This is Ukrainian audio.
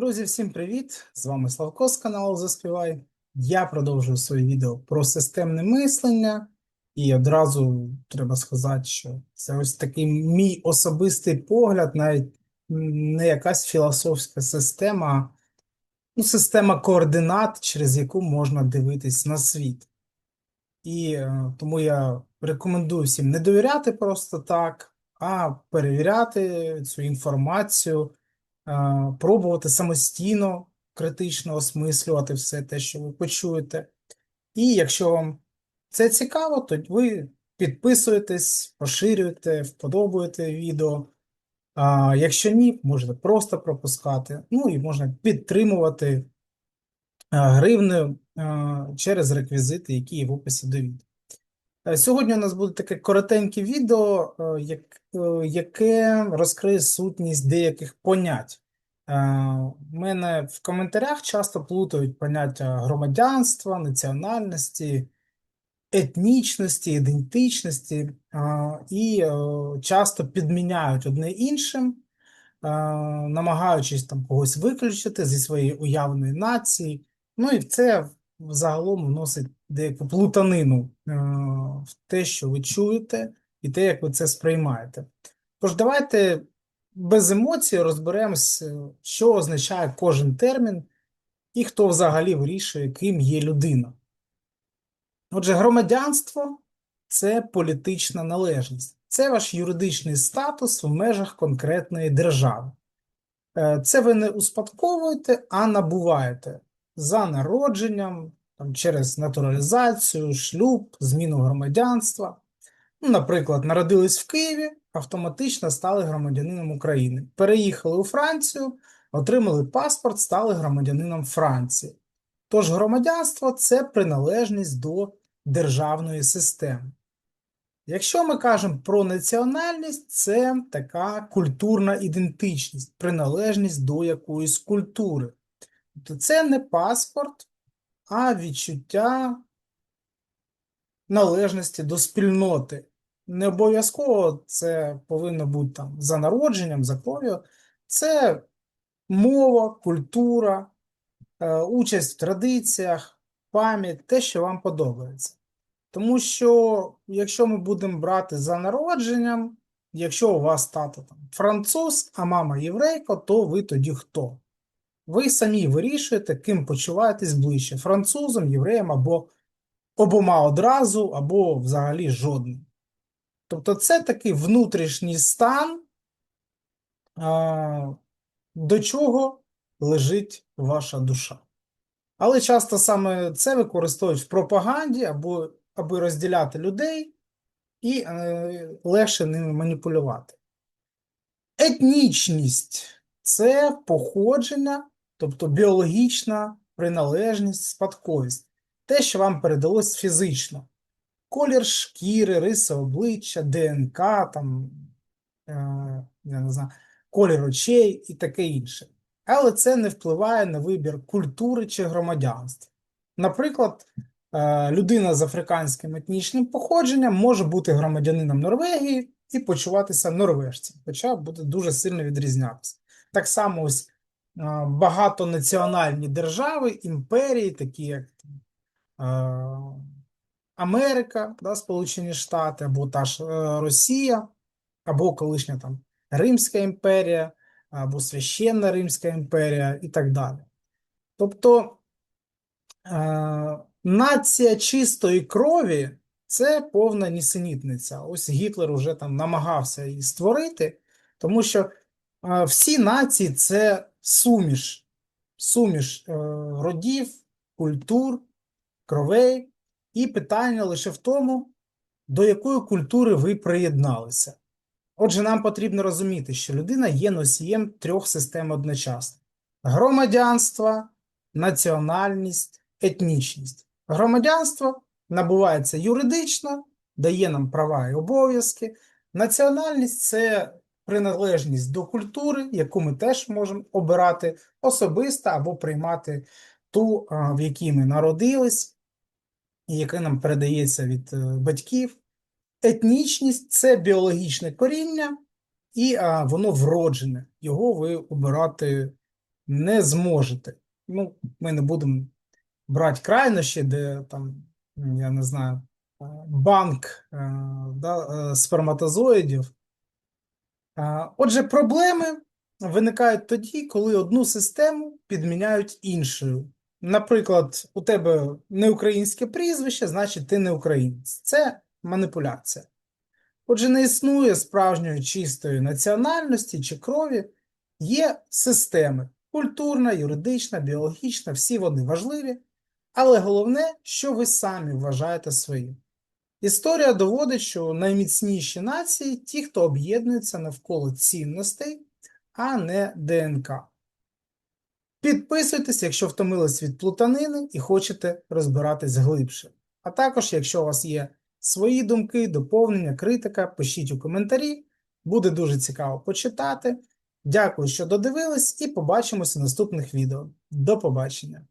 Друзі, всім привіт! З вами Славко з каналу Заспівай. Я продовжую своє відео про системне мислення, і одразу треба сказати, що це ось такий мій особистий погляд, навіть не якась філософська система, ну, система координат, через яку можна дивитись на світ. І е, тому я рекомендую всім не довіряти просто так, а перевіряти цю інформацію пробувати самостійно критично осмислювати все те, що ви почуєте. І якщо вам це цікаво, то ви підписуєтесь, поширюєте, вподобуєте відео. А якщо ні, можете просто пропускати. Ну і можна підтримувати е, гривнею е, через реквізити, які є в описі до відео. Е, Сьогодні у нас буде таке коротеньке відео, е, е, яке розкриє сутність деяких понять. В мене в коментарях часто плутають поняття громадянства, національності, етнічності, ідентичності і часто підміняють одне іншим, намагаючись там когось виключити зі своєї уявної нації. Ну і це загалом вносить деяку плутанину е, в те, що ви чуєте, і те, як ви це сприймаєте. Тож давайте без емоцій розберемось, е, що означає кожен термін і хто взагалі вирішує, ким є людина. Отже, громадянство це політична належність, це ваш юридичний статус в межах конкретної держави. Е, Це ви не успадковуєте, а набуваєте за народженням, там, через натуралізацію, шлюб, зміну громадянства. Ну, наприклад, народились в Києві, автоматично стали громадянином України. Переїхали у Францію, отримали паспорт, стали громадянином Франції. Тож громадянство це приналежність до державної системи. Якщо ми кажемо про національність, це така культурна ідентичність, приналежність до якоїсь культури. Тобто це не паспорт, а відчуття належності до спільноти. Не обов'язково це повинно бути там за народженням, за кров'ю. Це мова, культура, е, участь в традиціях, пам'ять, те, що вам подобається. Тому що, якщо ми будемо брати за народженням, якщо у вас тато там француз, а мама єврейка, то ви тоді хто? Ви самі вирішуєте, ким почуваєтесь ближче французом, євреєм або обома одразу, або взагалі жодним. Тобто це такий внутрішній стан, до чого лежить ваша душа. Але часто саме це використовують в пропаганді, або аби розділяти людей і е, легше ними маніпулювати. Етнічність це походження, тобто біологічна приналежність, спадковість, те, що вам передалось фізично. Колір шкіри, риси обличчя, ДНК, там, е, я не знаю, колір очей і таке інше. Але це не впливає на вибір культури чи громадянства. Наприклад, е, людина з африканським етнічним походженням може бути громадянином Норвегії і почуватися норвежцем, хоча буде дуже сильно відрізнятися. Так само ось багатонаціональні держави, імперії, такі як Америка, да, Сполучені Штати, або та ж е, Росія, або колишня там Римська імперія, або Священна Римська імперія і так далі. Тобто е, нація чистої крові це повна нісенітниця. Ось Гітлер уже там намагався її створити, тому що е, всі нації це суміш, суміш е, родів, культур, кровей. І питання лише в тому, до якої культури ви приєдналися. Отже, нам потрібно розуміти, що людина є носієм трьох систем одночасно: громадянство, національність, етнічність. Громадянство набувається юридично, дає нам права і обов'язки. Національність це приналежність до культури, яку ми теж можемо обирати особисто або приймати ту, в якій ми народились і яке нам передається від е, батьків. Етнічність це біологічне коріння, і а, воно вроджене. Його ви обирати не зможете. Ну, ми не будемо брати крайнощі, де там, я не знаю, е, банк е, да, е, сперматозоїдів. Отже, проблеми виникають тоді, коли одну систему підміняють іншою. Наприклад, у тебе не українське прізвище, значить ти не українець. Це маніпуляція. Отже, не існує справжньої чистої національності чи крові, є системи культурна, юридична, біологічна, всі вони важливі, але головне, що ви самі вважаєте своїм. Історія доводить, що найміцніші нації ті, хто об'єднується навколо цінностей, а не ДНК. Підписуйтесь, якщо втомились від плутанини і хочете розбиратись глибше. А також, якщо у вас є свої думки, доповнення, критика, пишіть у коментарі. Буде дуже цікаво почитати. Дякую, що додивились, і побачимося в наступних відео. До побачення!